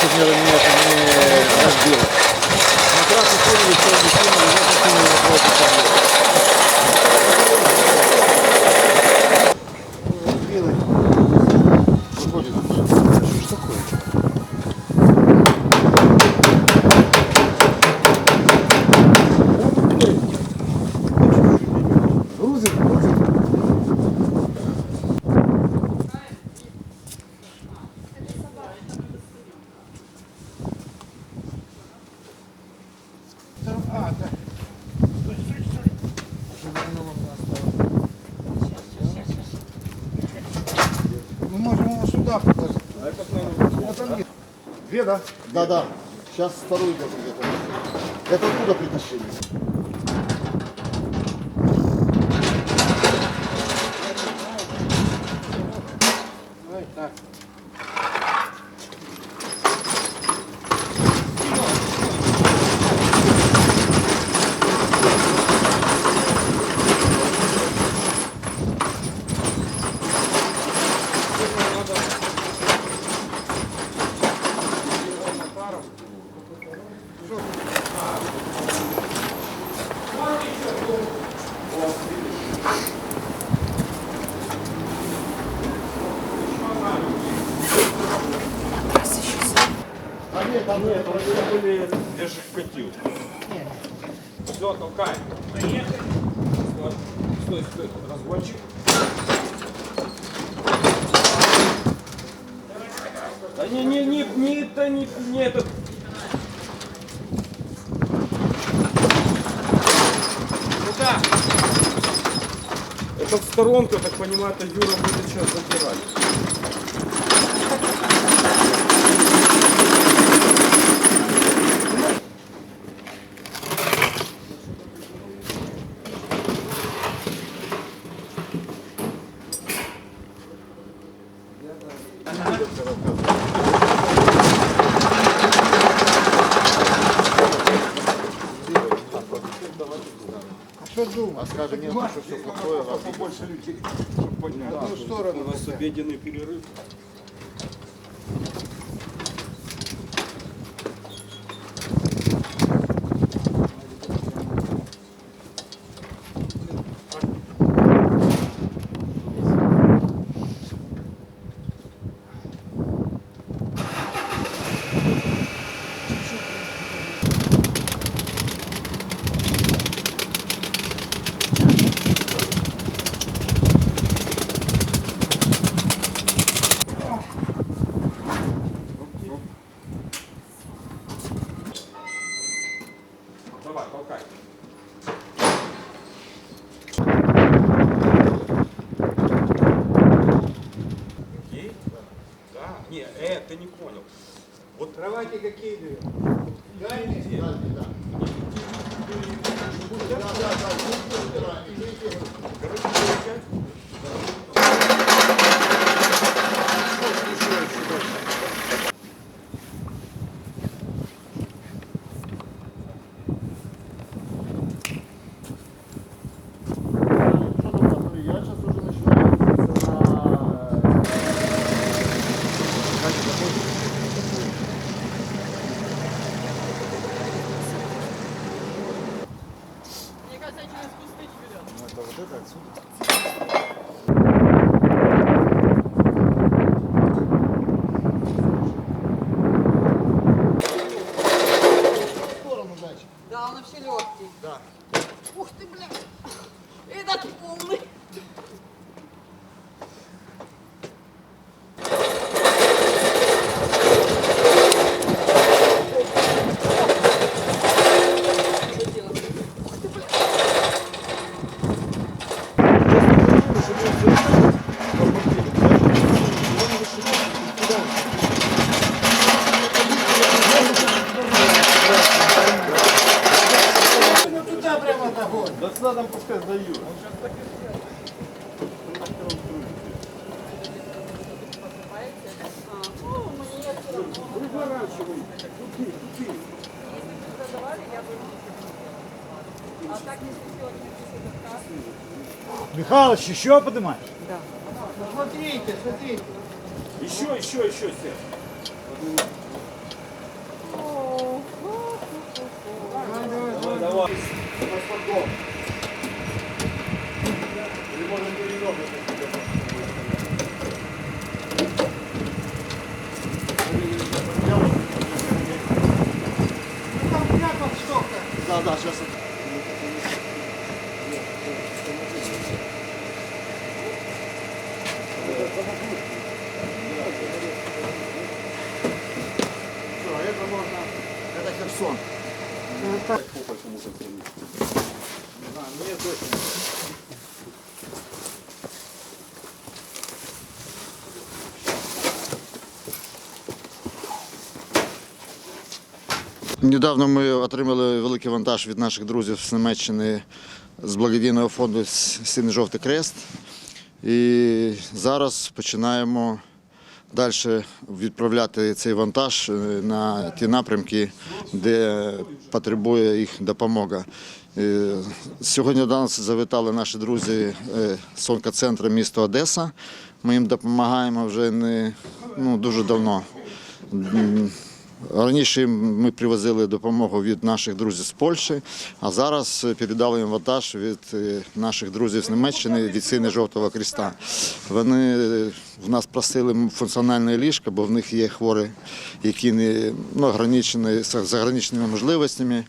удовлетворение, только заберите, чтобы мне, мне это не разбило. Две, да? Да, да. Сейчас вторую даже где-то. Это оттуда притащили. Стой, стой. Разгончик. Да не, не, не, не, это не, не этот. Куда? Это в сторонку, так понимаю, это Юра будет сейчас забирать. Скажи, нет, что все плохое. раз. Побольше людей. В одну сторону. У нас обеденный перерыв. briga aqui, meu. Ganhe. Берет. Ну, Михалыч, еще поднимаешь? Да. Смотрите, смотрите. Еще, еще, еще, Сев. Там прямо штока. Да, да, сейчас. Все, это можно. Точно. Недавно ми отримали великий вантаж від наших друзів з Німеччини з благодійного фонду Синій Жовтий Крест. І зараз починаємо далі відправляти цей вантаж е, на ті напрямки, де потребує їх допомога. Е, Сьогодні до нас завітали наші друзі е, з онкоцентру міста Одеса. Ми їм допомагаємо вже не ну, дуже давно. Раніше ми привозили допомогу від наших друзів з Польщі, а зараз передали їм вантаж від е, наших друзів з Німеччини від Сини Жовтого Христа. Вони е, в нас просили функціональне ліжко, бо в них є хворі, які не ну, ограничені з з ограниченими можливостями.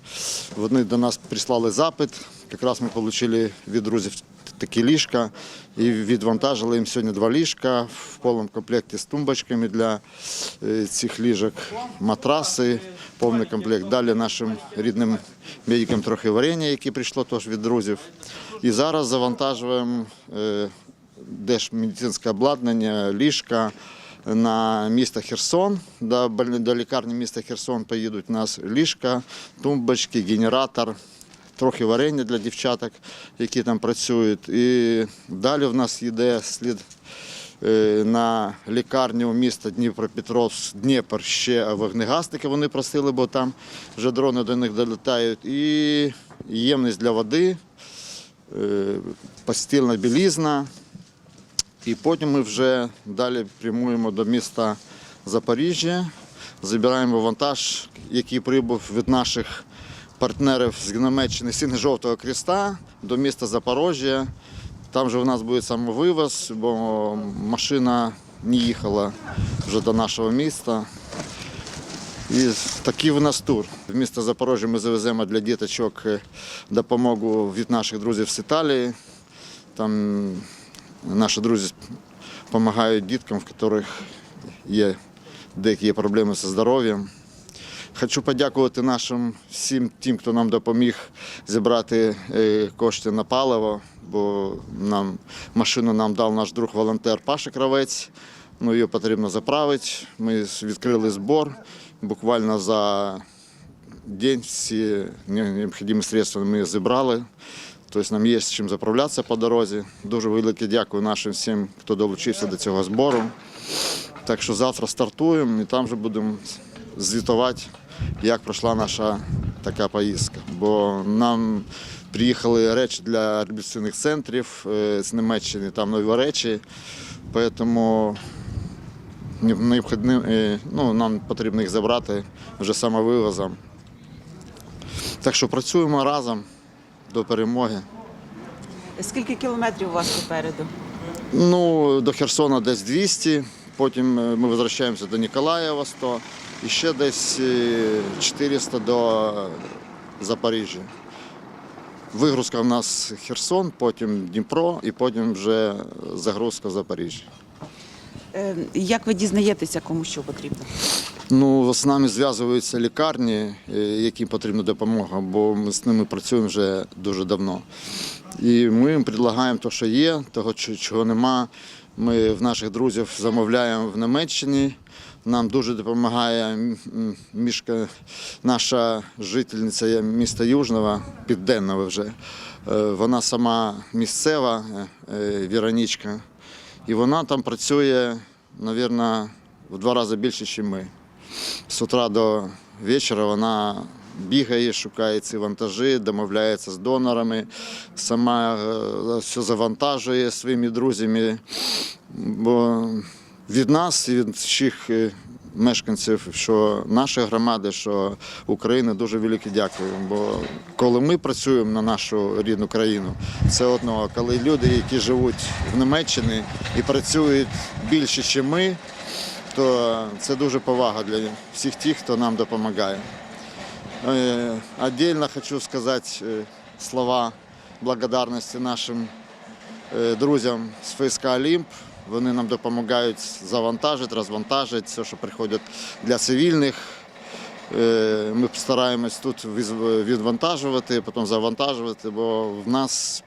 Вони до нас прислали запит. Якраз ми отримали від друзів такі ліжка і відвантажили їм сьогодні два ліжка в повному комплекті з тумбочками для е, цих ліжок, матраси, повний комплект. Далі нашим рідним медикам трохи варення, яке прийшло теж від друзів. І зараз завантажуємо е, держмедицинське обладнання, ліжка. На місто Херсон, до, до лікарні міста Херсон поїдуть у нас ліжка, тумбочки, генератор, трохи варення для дівчаток, які там працюють. І далі в нас йде слід е, на лікарню міста Дніпропетровськ, Дніпр ще вогнегасники вони просили, бо там вже дрони до них долітають. І ємність для води, е, постільна білізна. І потім ми вже далі прямуємо до міста Запоріжжя, забираємо вантаж, який прибув від наших партнерів з Німеччини Сіни Жовтого Креста до міста Запоріжжя. Там же у нас буде самовивоз, бо машина не їхала вже до нашого міста. І такий у нас тур. В місто Запоріжжя ми завеземо для діточок е, допомогу від наших друзів з Італії. Там наші друзі допомагають діткам, в яких є деякі проблеми зі здоров'ям. Хочу подякувати нашим всім тим, хто нам допоміг зібрати е, кошти на паливо, бо нам машину нам дав наш друг волонтер Паша Кравець. Ну, її потрібно заправити. Ми відкрили збор. Буквально за день всі необхідні средства ми зібрали. Тобто нам є з чим заправлятися по дорозі. Дуже велике дякую нашим всім, хто долучився до цього збору. Так що завтра стартуємо і там вже будемо звітувати, як пройшла наша така поїздка. Бо нам приїхали речі для реабілітаційних центрів е, з Німеччини, там нові речі. Тому е, ну, нам потрібно їх забрати вже самовивозом. Так що працюємо разом до перемоги. Скільки кілометрів у вас попереду? Ну, до Херсона десь 200, потім е, ми повертаємося до Ніколаєва 100 і ще десь е, 400 до Запоріжжя. Вигрузка в нас Херсон, потім Дніпро і потім вже загрузка в Запоріжжя. Е, Як ви дізнаєтеся, кому що потрібно? Ну, з нами зв'язуються лікарні, е, яким потрібна допомога, бо ми з ними працюємо вже дуже давно. І ми їм предлагаємо те, що є, того, чого нема. Ми в наших друзів замовляємо в Німеччині. Нам дуже допомагає мішка, наша жительниця міста Южного, Південного вже. Е, Вона сама місцева, е, е, Віронічка. І вона там працює, мабуть, в два рази більше, ніж ми. З утра до вечора вона бігає, шукає ці вантажі, домовляється з донорами, сама все завантажує своїми друзями. Бо від нас від всіх е, мешканців, що нашої громади, що України дуже велике дякую. Бо коли ми працюємо на нашу рідну країну, це одно. Коли люди, які живуть в Німеччині і працюють більше, ніж ми, то це дуже повага для всіх тих, хто нам допомагає. Э, Отдельно хочу сказать э, слова благодарності нашим е, друзям з ФСК Олімп. Вони нам допомагають завантажити, розвантажити все, що приходить для цивільних. Е, Ми стараємось тут відвантажувати, потім завантажувати, бо в нас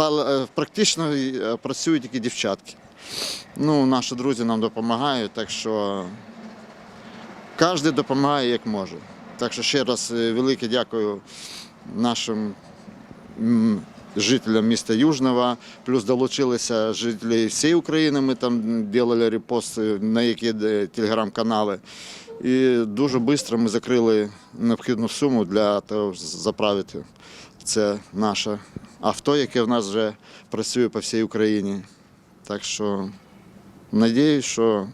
е, практично е, працюють тільки дівчатки. Ну, наші друзі нам допомагають, так що кожен допомагає як може. Так що ще раз велике дякую нашим жителям міста Южного. Плюс долучилися жителі всієї України. Ми там робили репости на які е, телеграм-канали. І дуже швидко ми закрили необхідну суму для того, щоб заправити це наше авто, яке в нас вже працює по всій Україні. Так що надіюсь, що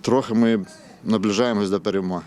трохи ми наближаємось до перемоги.